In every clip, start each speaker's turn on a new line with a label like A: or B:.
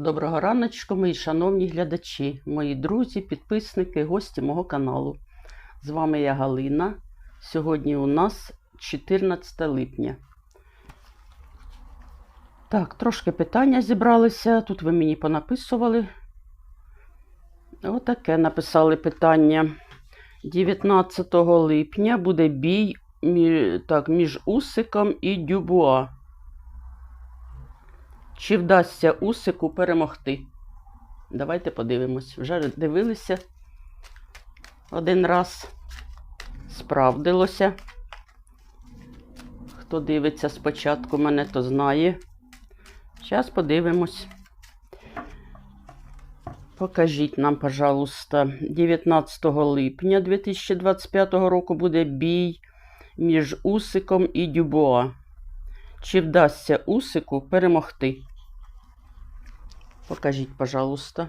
A: Доброго раночку, мої шановні глядачі, мої друзі, підписники, гості мого каналу. З вами я Галина. Сьогодні у нас 14 липня. Так, трошки питання зібралися. Тут ви мені понаписували. Отаке написали питання. 19 липня буде бій так, між Усиком і Дюбуа. Чи вдасться Усику перемогти? Давайте подивимось. Вже дивилися один раз. Справдилося. Хто дивиться спочатку мене, то знає. Зараз подивимось. Покажіть нам, пожалуйста, 19 липня 2025 року буде бій між Усиком і Дюбуа. Чи вдасться Усику перемогти? Покажіть, пожалуйста.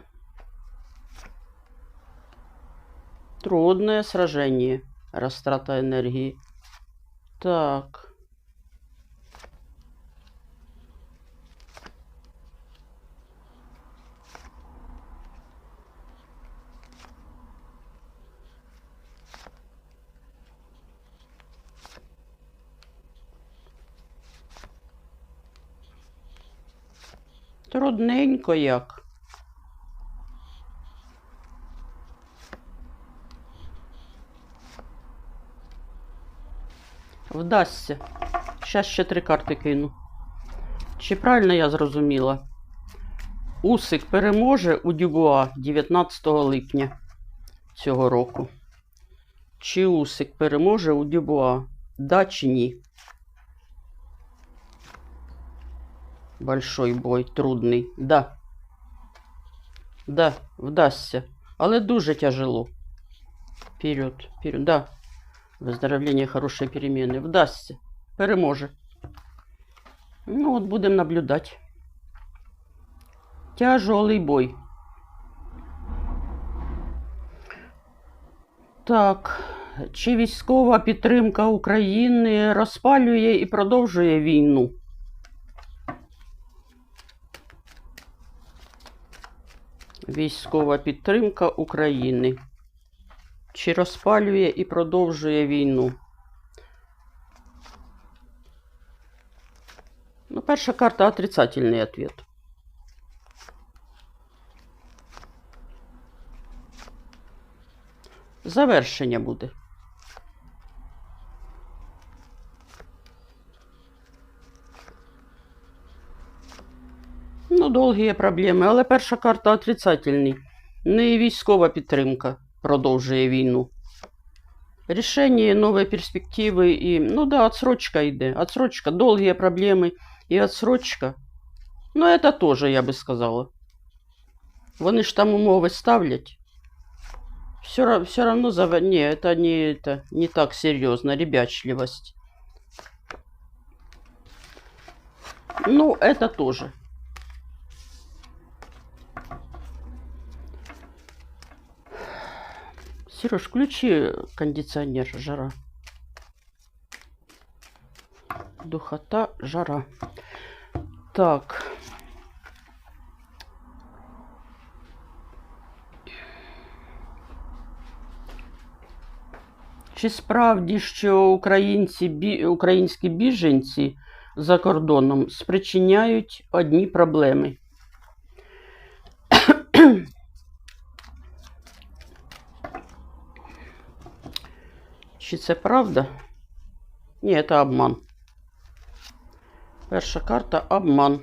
A: Трудное сражение. Растрата энергии. Так. Трудненько як. Вдасться. Щас ще три карти кину. Чи правильно я зрозуміла? Усик переможе у Дюбуа 19 липня цього року. Чи Усик переможе у Дюбуа? Да чи ні? Большой бой, трудний. Да. Да, вдасться. Але дуже тяжело. Вперед, вперед. Да. Выздоровление, хорошие перемены. Вдасться. Переможе. Ну, от будемо наблюдати. Тяжелый бой. Так. Чи військова підтримка України розпалює і продовжує війну? Військова підтримка України. Чи розпалює і продовжує війну? Ну, перша карта отрицательний ответ. Завершення буде. Ну, довгі є проблеми, але перша карта отрицательний. Не військова підтримка продовжує війну. Рішення, нові перспективи і. Ну да, отсрочка йде. Отсрочка, довгі проблеми і отсрочка. Ну, это тоже, я би сказала. Вони ж там умови ставлять. Все, ра- все равно зав... Не, это не, это не так серьезно. Ребячливость. Ну, это тоже. Сереж, включи кондиционер, жара. Духота, жара. Так. Чи справді, що українці, бі, українські біженці за кордоном спричиняють одні проблеми? Чи це правда? Ні, це обман. Перша карта обман.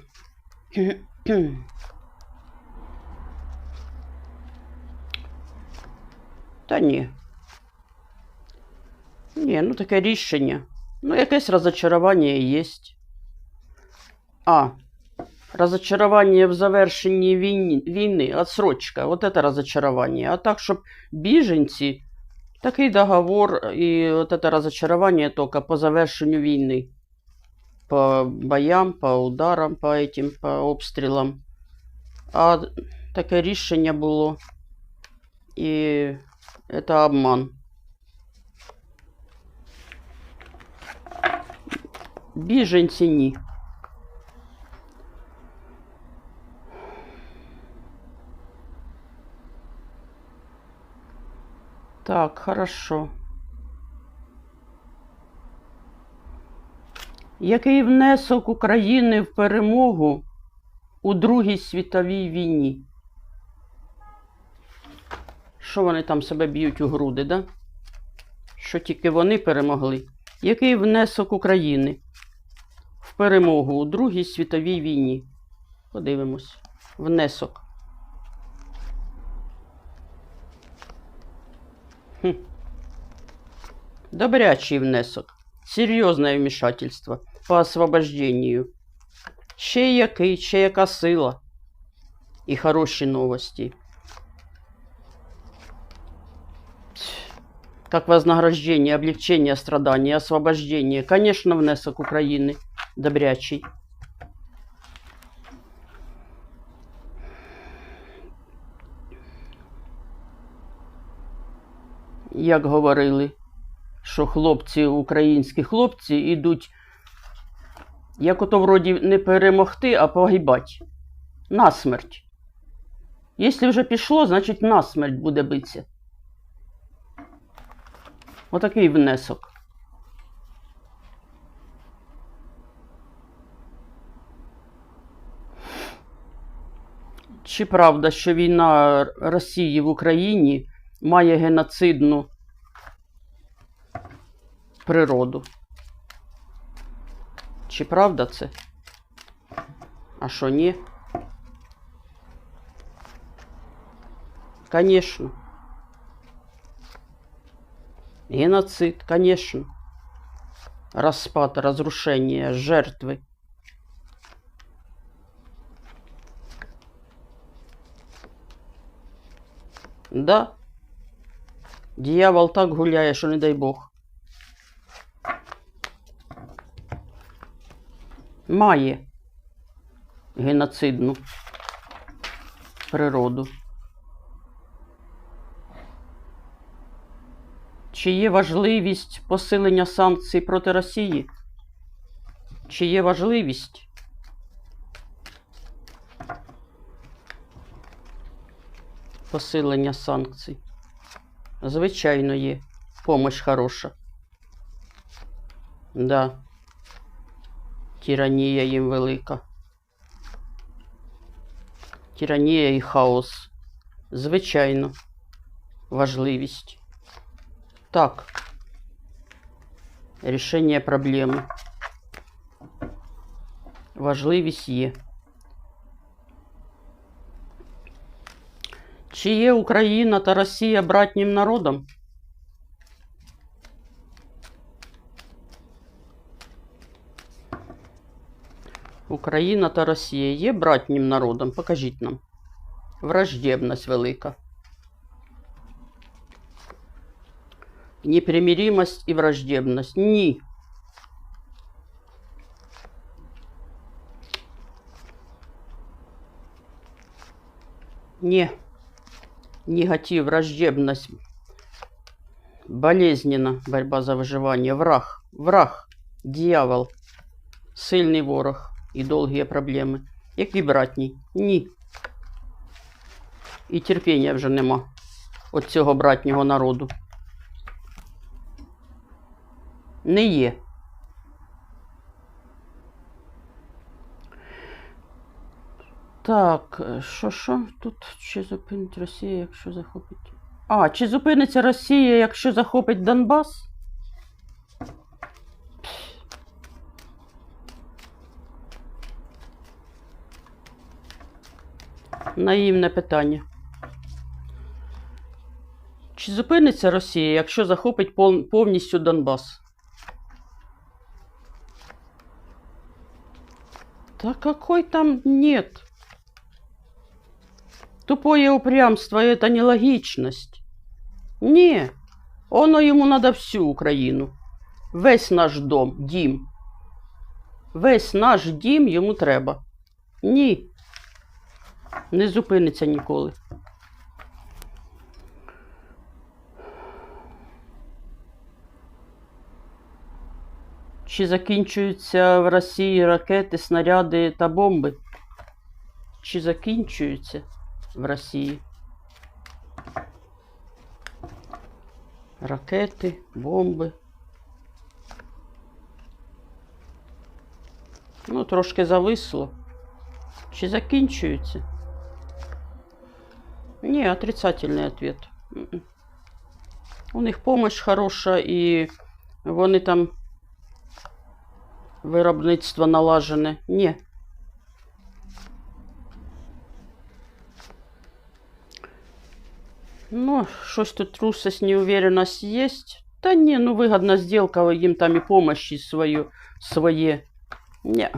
A: Та ні. Ні, ну таке рішення. Ну, якесь розочарування є. А, розочарування в завершенні війни, війни, отсрочка. Вот это розочарування. А так, щоб біженці, такий договор і вот это розочарування тільки по завершенню війни. По боям, по ударам, по этим, по обстрілам. А таке рішення було. І це обман. Біженці ні. Так, хорошо. Який внесок України в перемогу у Другій світовій війні? Що вони там себе б'ють у груди, да? Що тільки вони перемогли? Який внесок України в перемогу у Другій світовій війні? Подивимось. Внесок. Добрячий внесок. Серйозне вмішательство по освобожденню. Ще який, ще яка сила. І хороші новості. Как вознаграждение, облегчение страданий, освобождение. Конечно, внесок Украины. Добрячий. Як говорили, що хлопці, українські хлопці ідуть, як ото вроді не перемогти, а погибати. Насмерть. Якщо вже пішло, значить насмерть буде битися. Отакий внесок. Чи правда, що війна Росії в Україні має геноцидну природу? Чи правда це? А що ні? Конечно. Геноцид, конечно. Распад, разрушение, жертвы. Да. Дьявол так гуляє, що не дай Бог. Має геноцидну природу. Чи є важливість посилення санкцій проти Росії? Чи є важливість? Посилення санкцій. Звичайно, є. Помощь хороша. Да. Тиранія їм велика. Тиранія і хаос. Звичайно. Важливість. Так. Рішення проблеми. Важливість є. Чи є Україна та Росія братнім народом? Україна та Росія є братнім народом? Покажіть нам. Враждебність велика. Непримиримость и враждебность. Ні. Не. Негатив, враждебность. Болезненно борьба за выживание. Враг. Враг. Дьявол. Сильний ворог І довгі проблеми. Які братній? Ні. І терпіння вже нема от цього братнього народу. Не є. Так, що що тут? Чи зупинить Росія, якщо захопить. А, чи зупиниться Росія, якщо захопить Донбас? Наївне питання. Чи зупиниться Росія, якщо захопить повністю Донбас? Да какой там нет? Тупое упрямство – это нелогичность. Не, оно ему надо всю Україну. Весь наш дом, дім. Весь наш дім йому треба. Ні. Не зупиниться ніколи. Чи закінчуються в Росії ракети, снаряди та бомби? Чи закінчуються в Росії? Ракети, бомби. Ну, трошки зависло. Чи закінчується? Ні, отрицательний ответ. М-м. У них помощь хороша і вони там виробництво налажене. Ні. Ну, щось тут трусость, неуверенность есть. Та ні, ну выгодна сделка, їм там і помощі свою, своє. Ні.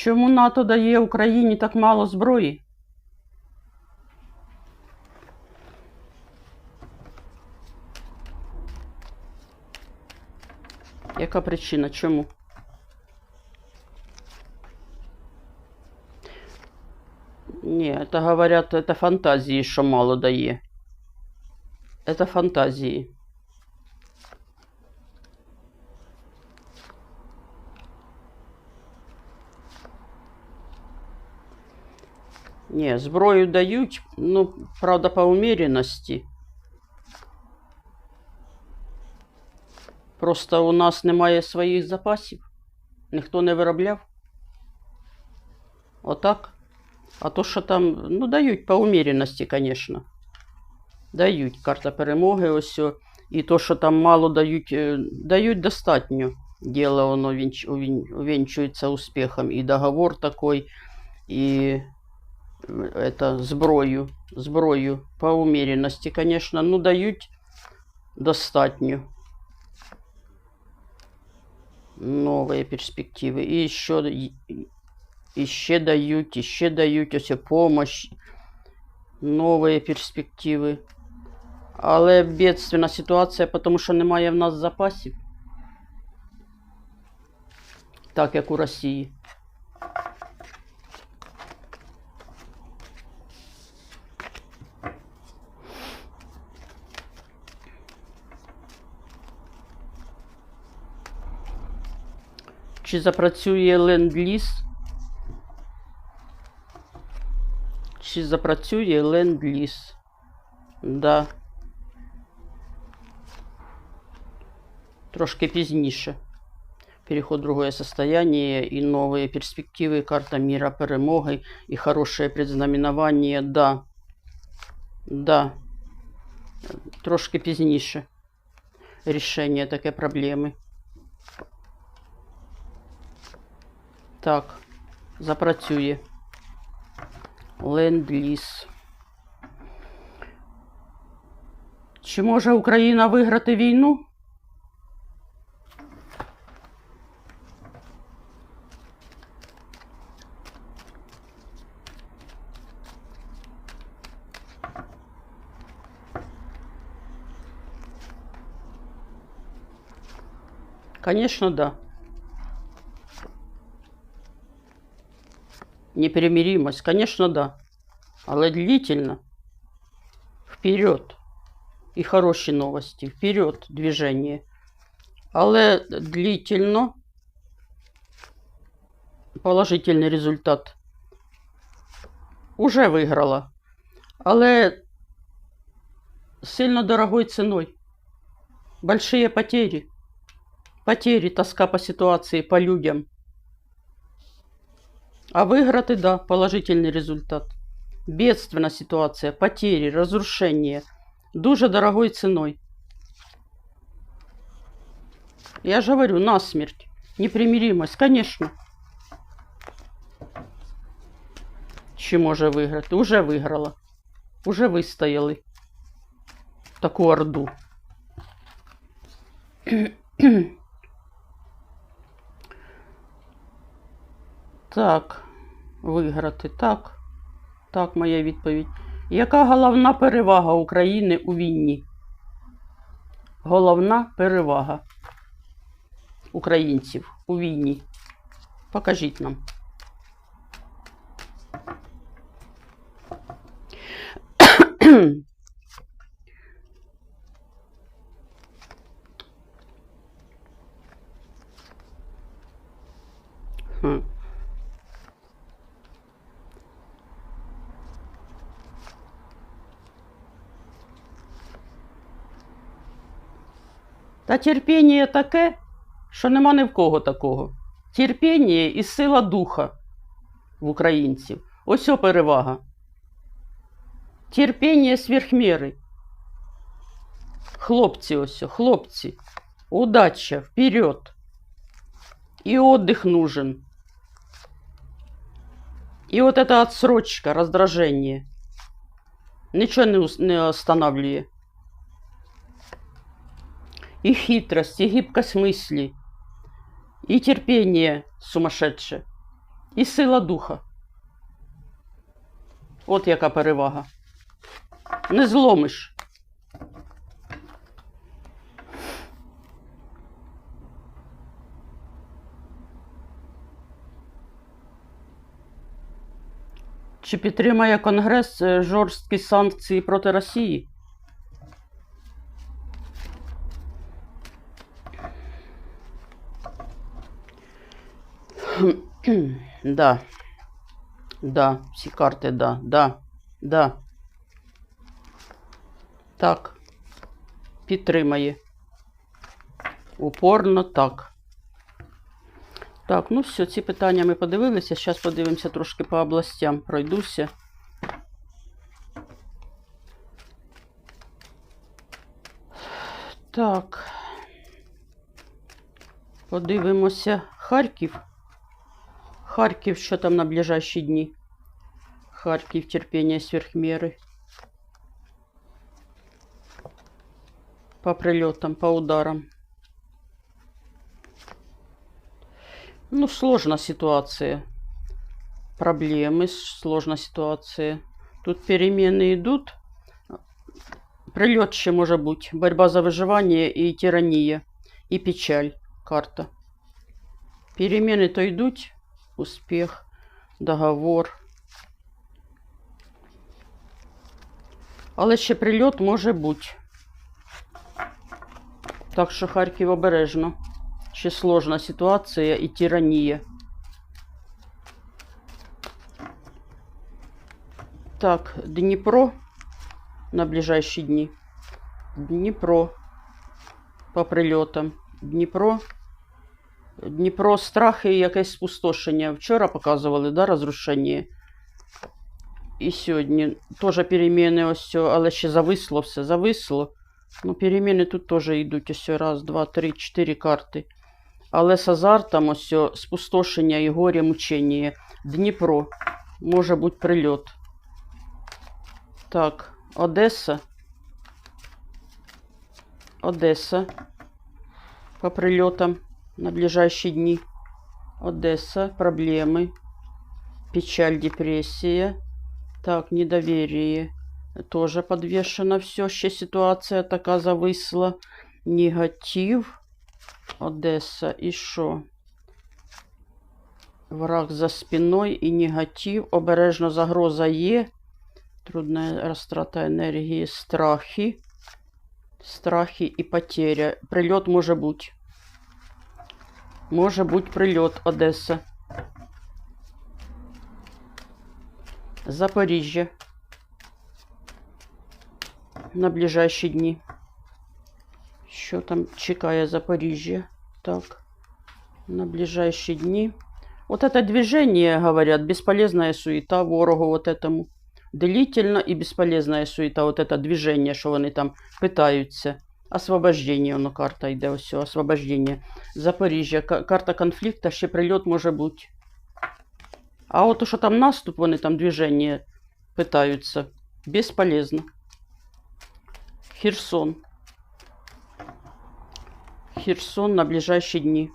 A: Чому НАТО дає Україні так мало зброї? Яка причина? Чому? Ні, это говорят, это фантазії, що мало дає. Это фантазії. Ні, зброю дають, ну, правда, по уміряності. Просто у нас немає своїх запасів. Ніхто не виробляв. Отак. А то, що там, ну, дають по уміряності, звісно. Дають карта перемоги, ось. о. І то, що там мало дають, е, дають достатньо. Діло воно вінч, увін- увінчується успіхом. І договор такий, і это, зброю, зброю по умеренности, конечно, ну дають достатньо. Новые перспективи. І ще, і- і ще дають, і ще дають ось помощь. Новые перспективи. Але бедственна ситуація, тому що немає в нас запасів. Так як у Росії. Чи запрацює ленд-ліз? Чи запрацює ленд-ліз? Да. Трошки пізніше. Переход в другое состояние и новые перспективы, карта мира, перемоги и хорошее предзнаменование. Да. Да. Трошки пізніше. Рішення таке проблеми. Так, запрацює. Ленд-ліз. Чи може Україна виграти війну? Конечно, да. Непримиримость, конечно, да. Але длительно. Вперед. І хороші новості. Вперед движення. Але длительно. Положительний результат. Уже виграла. Але сильно дорогой ценой. Большие потери. Потери, тоска по ситуации, по людям. А выиграти, да, положительный результат. Бедственна ситуація, потери, разрушение. Дуже дорогой ценой. Я же говорю, насмерть. Непримиримость, конечно. Чи може виграти? Уже виграла. Уже вистояли. Таку орду. Так, виграти. Так. Так, моя відповідь. Яка головна перевага України у війні? Головна перевага українців у війні. Покажіть нам. Та терпіння таке, що нема ні в кого такого. Терпіння і сила духа в українців. Ось о перевага. Терпіння сверхміри. Хлопці ось, хлопці. Удача, вперед. И отдых нужен. И вот эта отсрочка, раздражение. Ничего не, останавливает. И хитрость, и гибкость мысли, и терпение сумасшедшее, и сила духа. От яка перевага. Не зломиш. Чи підтримає Конгрес е, жорсткі санкції проти Росії? Да. Да, всі карти, да, да, да. Так. Підтримає. Упорно так. Так, ну все, ці питання ми подивилися. Зараз подивимося трошки по областям. Пройдуся. Так. Подивимося. Харків. Харків, що там на ближайші дні? Харків, терпіння сверхміри. По прильотам, по ударам. Ну, сложна ситуация. Проблемы, сложна ситуация. Тут перемены идут. Прилет ще може бути. Борьба за выживание и тирания. И печаль. Карта. Перемены то йдуть. Успех. Договор. Але ще прильот може бути. Так що Харків обережно. Ще сложна ситуація і тиранія. Так, Дніпро на ближайші дні. Дніпро по прильотам. Дніпро. Дніпро страхи і якесь спустошення. Вчора показували, да, розрушення. І сьогодні теж переміни ось, але ще зависло все, зависло. Ну, переміни тут теж йдуть ось раз, два, три, чотири карти. Але з азартом ось спустошення і горя, мучення. Дніпро. Може бути прильот. Так, Одеса. Одеса. По прильотам на ближайшие дни. Одесса. Проблемы. Печаль, депрессия. Так, недоверие. Тоже подвешено все. Ще ситуація така зависла. Негатив. Одесса. І що? Враг за спиною і негатив. Обережно загроза є. Трудна розтрата енергії, страхи. Страхи і потеря. Прильот може бути. Може бути прильот Одеса. Запоріжжя. На ближайші дні. Що там чекає Запоріжжя? Так. На ближайшие дни. Вот это движение, говорят, бесполезная суета ворогу вот этому. Длительно и бесполезная суета, вот это движение, що вони там питаються. Освобождение, воно карта йде, ось, освобождение. Запоріжжя, ка- карта конфлікта, ще прильот може бути. А от що там наступ, вони там движення питаються. Бесполезно. Херсон. Херсон на ближайші дні.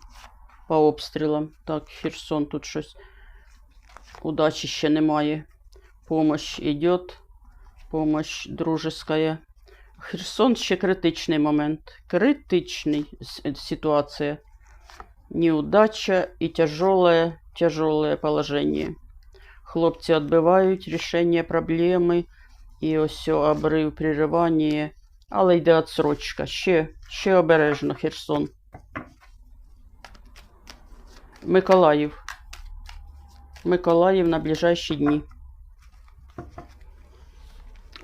A: По обстрілам. Так, Херсон тут щось. Удачі ще немає. Помощь идет. Помощь дружеская. Херсон ще критичний момент. Критичний с- ситуація. Неудача і тяжелое, тяжелое положение. Хлопці відбивають рішення проблеми. І ось обрив, прерывання. Але йде отсрочка. Ще, ще обережно, Херсон. Миколаїв. Миколаїв на ближайші дні.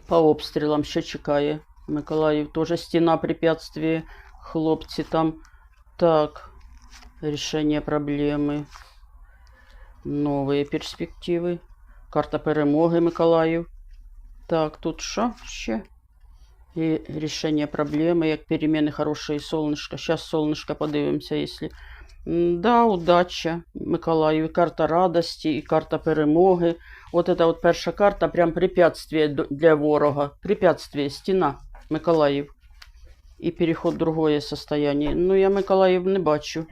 A: По обстрілам ще чекає. Миколаїв теж стіна препятствия. Хлопці там. Так. Решение проблеми. Нові перспективи. Карта перемоги Миколаїв. Так, тут що ще? І рішення проблеми, як переміни хороше і солнышко. Зараз солнышко подивимося, якщо. М, Да, удача Миколаїв. І карта радості, і карта перемоги. От эта от перша карта, прям препятствие д- для ворога. Препятствие, стіна Миколаїв. І переход в другое состояние. Ну, я Миколаїв не бачу.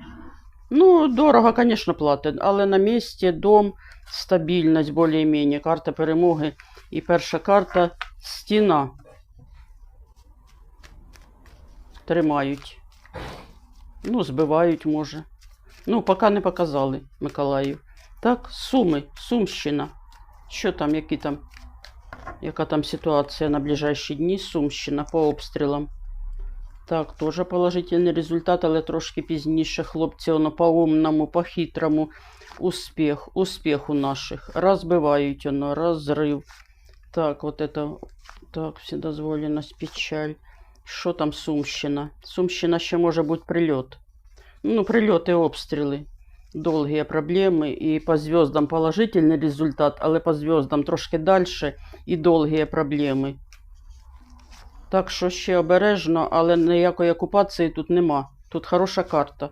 A: Ну, дорого, конечно, платить, але на місці дом, стабільність більш-менш, карта перемоги. І перша карта стіна. Тримають. Ну, збивають, може. Ну, поки не показали Миколаїв. Так, Суми, Сумщина. Що там, які там? Яка там ситуація на ближайші дні? Сумщина по обстрілам. Так, теж положительний результат, але трошки пізніше. Хлопці, воно по-умному, по-хитрому. Успіх, успіх у наших. Розбивають воно, розрив. Так, от это, так, вседозволеність, печаль. Що там Сумщина? Сумщина ще може бути прильот. Ну, прильоти, обстріли. Довгі проблеми. І по зв'яздам положительний результат, але по зв'яздам трошки далі і довгі проблеми. Так що ще обережно, але ніякої окупації тут нема. Тут хороша карта.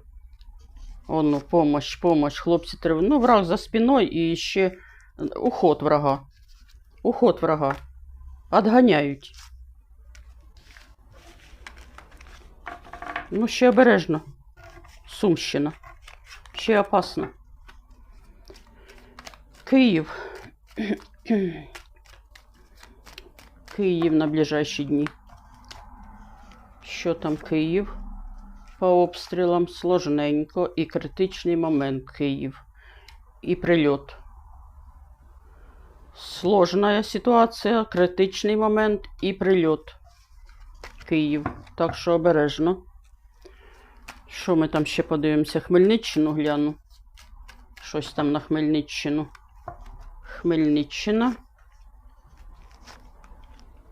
A: Оно, помощь, помощь. Хлопці треба. Ну, враг за спиною і ще уход врага. Уход врага. Отганяють. Ну, ще обережно. Сумщина. Ще опасно. Київ. Київ на ближайші дні. Що там Київ? По обстрілам сложненько і критичний момент Київ. І прильот. Сложная ситуація, критичний момент і прильот. Київ. Так що обережно. Що ми там ще подивимося? Хмельниччину гляну. Щось там на Хмельниччину. Хмельниччина.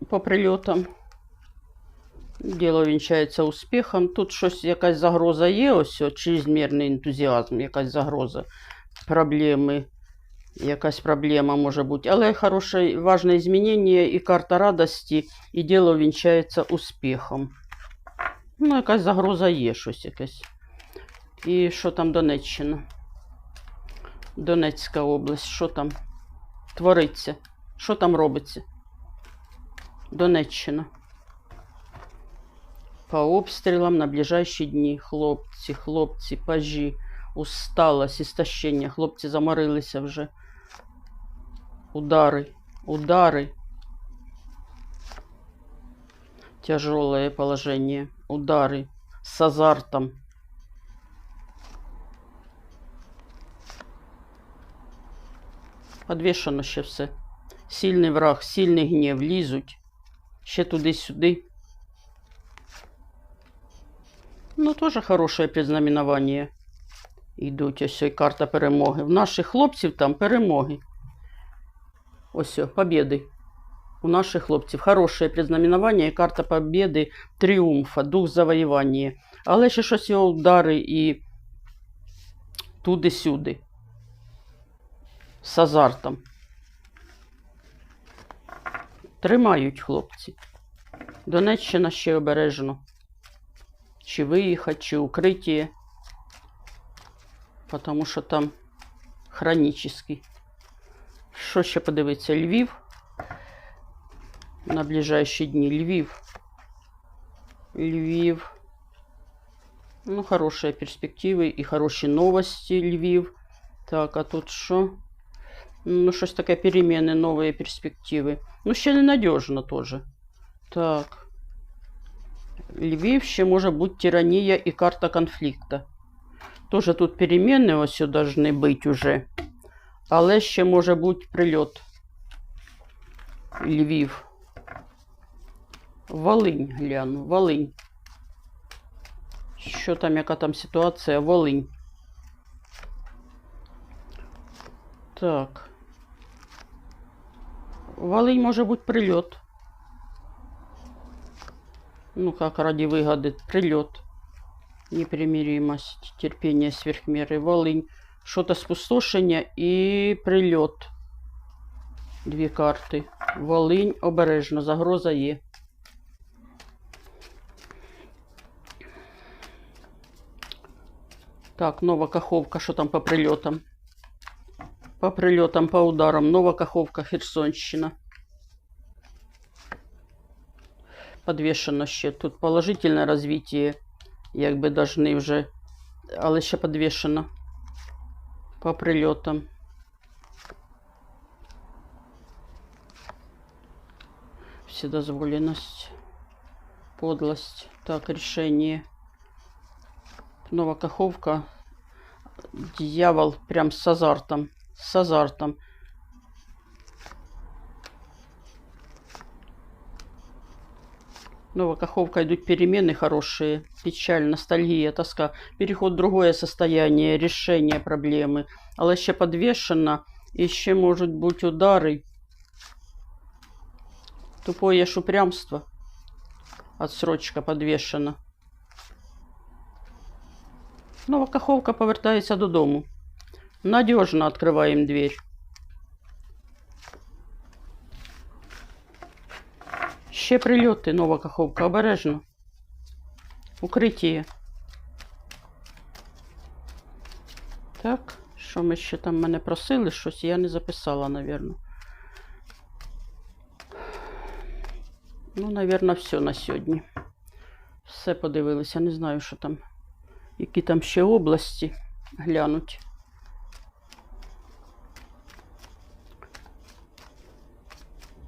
A: По прильотам. Діло вінчається успіхом. Тут щось, якась загроза є, ось чрезмірний ентузіазм, якась загроза, проблеми, якась проблема може бути. Але хороше, важне змінення і карта радості, і діло вінчається успіхом. Ну, якась загроза є, щось якесь. І що там Донеччина? Донецька область, що там твориться? Що там робиться? Донеччина. По обстрілам на ближайші дні. Хлопці, хлопці, пажі, усталость, істощення. Хлопці заморилися вже. Удари, удари. Тяжелое положение. Удары с азартом. Подвішено ще все. Сильний враг, сильний гнів, лізуть. Ще туди-сюди. Ну, теж хороше предзнаменування. Йдуть ось і карта перемоги. В наших хлопців там перемоги. Ось, о, побєди. У наших хлопців хороше предзнаменування і карта побєди, тріумфа, дух завоювання. Але ще щось його удари і туди-сюди. З азартом. Тримають хлопці. Донеччина ще обережно. Чи виїхати, чи укриття. Тому що там хронічний. Що ще подивитися? Львів. На ближайші дні. Львів. Львів. Ну, хорошие перспективи і хороші новості Львів. Так, а тут що? Ну, щось таке переміни, нові перспективи. Ну, ще ненадежно теж. Так. Львів ще може бути тиранія і карта конфлікту. Тоже тут переміни ось должны бути уже. Але ще може бути прильот. Львів. Волинь гляну. Волинь. Що там, яка там ситуація? Волинь. Так. Волинь може бути прильот. Ну, як раді вигоди, прильот. Непримиримость, терпение сверх меры, Волынь, что-то спустошення і прильот. Дві карти. Волинь, обережно, загроза є. Так, нова каховка, що там по прильотам? По прильотам, по ударам. Нова каховка, Херсонщина. Подвішено ще. Тут положительне розвиття, якби должны вже, але ще подвішено. По прильотам. Вседозволенность. Подлость. Так, решение. Нова каховка. Дьявол прям с азартом. С азартом. Нова каховка идут перемены хорошие. Печаль, ностальгия, тоска. Переход в другое состояние, решение проблеми. Але ще подвешено. І ще можуть бути. Тупое ж упрямство. Отсрочка подвешена. Нова каховка повертається додому. Надіжно відкриваємо двір. Ще прильоти, нова каховка, обережно. Укриття. Так, що ми ще там мене просили щось, я не записала, напевно. Ну, напевно, все на сьогодні. Все подивилися, не знаю, що там, які там ще області глянуть.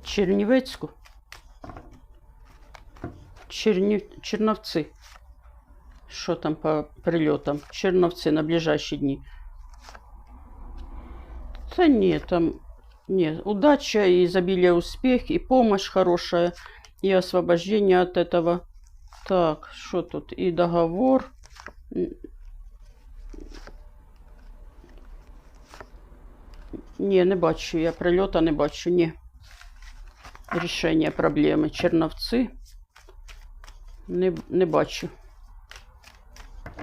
A: Чернівецьку. Черні... Черновці. Що там по прильотам? Черновці на ближайші дні. Та ні, там не, удача и изобилие успех, и помощь хорошая, и освобождение от этого. Так, что тут? И договор. Ні, не бачу, я прильота не бачу, ні. Рішення проблеми. Черновці. Не, не бачу.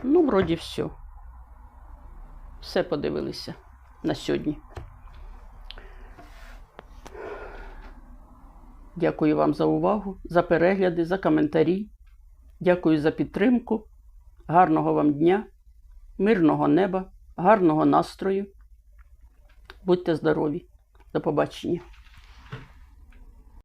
A: Ну, вроді все. Все подивилися на сьогодні. Дякую вам за увагу, за перегляди, за коментарі. Дякую за підтримку. Гарного вам дня, мирного неба, гарного настрою. Будьте здорові. До побачення.